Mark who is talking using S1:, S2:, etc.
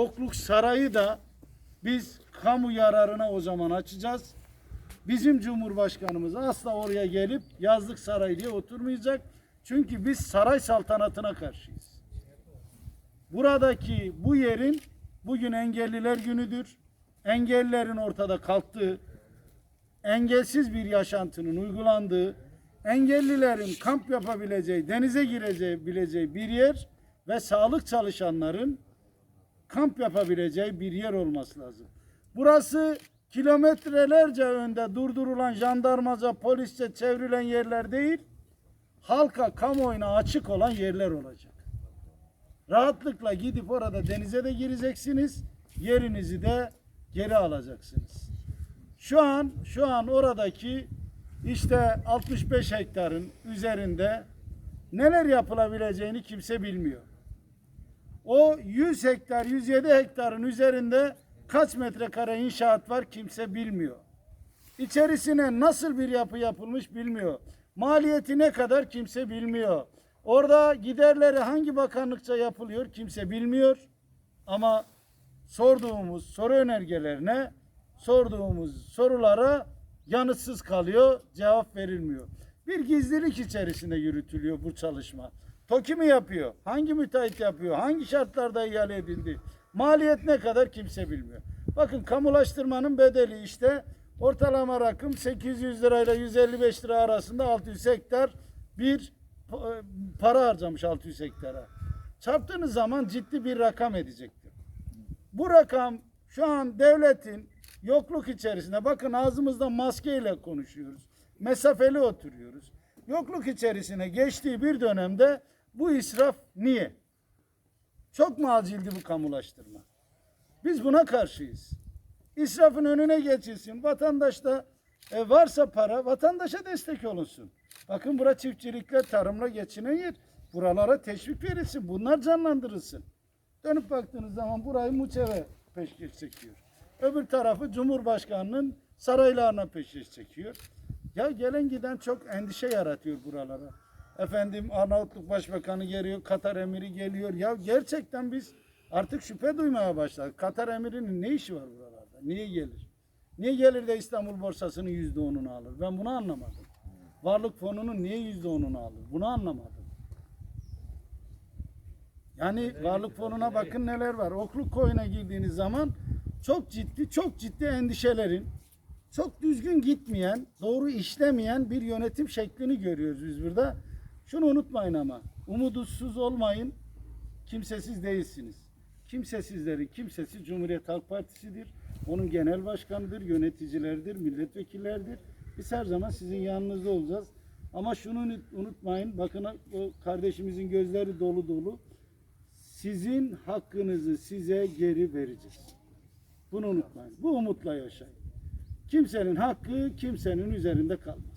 S1: Okluk Sarayı da biz kamu yararına o zaman açacağız. Bizim Cumhurbaşkanımız asla oraya gelip yazlık saray diye oturmayacak. Çünkü biz saray saltanatına karşıyız. Buradaki bu yerin bugün engelliler günüdür. Engellilerin ortada kalktığı, engelsiz bir yaşantının uygulandığı, engellilerin kamp yapabileceği, denize gireceği bileceği bir yer ve sağlık çalışanların kamp yapabileceği bir yer olması lazım. Burası kilometrelerce önde durdurulan jandarmaca, polisçe çevrilen yerler değil, halka, kamuoyuna açık olan yerler olacak. Rahatlıkla gidip orada denize de gireceksiniz, yerinizi de geri alacaksınız. Şu an şu an oradaki işte 65 hektarın üzerinde neler yapılabileceğini kimse bilmiyor. O 100 hektar, 107 hektarın üzerinde kaç metrekare inşaat var kimse bilmiyor. İçerisine nasıl bir yapı yapılmış bilmiyor. Maliyeti ne kadar kimse bilmiyor. Orada giderleri hangi bakanlıkça yapılıyor kimse bilmiyor. Ama sorduğumuz soru önergelerine, sorduğumuz sorulara yanıtsız kalıyor, cevap verilmiyor. Bir gizlilik içerisinde yürütülüyor bu çalışma. TOKİ mi yapıyor? Hangi müteahhit yapıyor? Hangi şartlarda ihale edildi? Maliyet ne kadar kimse bilmiyor. Bakın kamulaştırmanın bedeli işte ortalama rakım 800 lirayla 155 lira arasında 600 hektar bir pa- para harcamış 600 hektara. Çarptığınız zaman ciddi bir rakam edecektir. Bu rakam şu an devletin yokluk içerisinde bakın ağzımızda maskeyle konuşuyoruz. Mesafeli oturuyoruz. Yokluk içerisine geçtiği bir dönemde bu israf niye? Çok mu acildi bu kamulaştırma? Biz buna karşıyız. İsrafın önüne geçilsin. Vatandaş da e, varsa para vatandaşa destek olunsun. Bakın bura çiftçilikle, tarımla geçinen yer. Buralara teşvik verilsin. Bunlar canlandırılsın. Dönüp baktığınız zaman burayı Muçeve peşkeş çekiyor. Öbür tarafı Cumhurbaşkanının saraylarına peşkeş çekiyor. Ya gelen giden çok endişe yaratıyor buralara. Efendim Arnavutluk Başbakanı geliyor, Katar emiri geliyor. Ya gerçekten biz artık şüphe duymaya başladık. Katar emirinin ne işi var buralarda? Niye gelir? Niye gelir de İstanbul borsasının yüzde onunu alır? Ben bunu anlamadım. Varlık fonunun niye yüzde onunu alır? Bunu anlamadım. Yani varlık fonuna bakın neler var. Okluk koyuna girdiğiniz zaman çok ciddi, çok ciddi endişelerin, çok düzgün gitmeyen, doğru işlemeyen bir yönetim şeklini görüyoruz biz burada. Şunu unutmayın ama, umudutsuz olmayın, kimsesiz değilsiniz. Kimsesizlerin kimsesiz Cumhuriyet Halk Partisi'dir. Onun genel başkanıdır, yöneticileridir, milletvekilleridir. Biz her zaman sizin yanınızda olacağız. Ama şunu unut- unutmayın, bakın o kardeşimizin gözleri dolu dolu. Sizin hakkınızı size geri vereceğiz. Bunu unutmayın. Bu umutla yaşayın. Kimsenin hakkı kimsenin üzerinde kalmaz.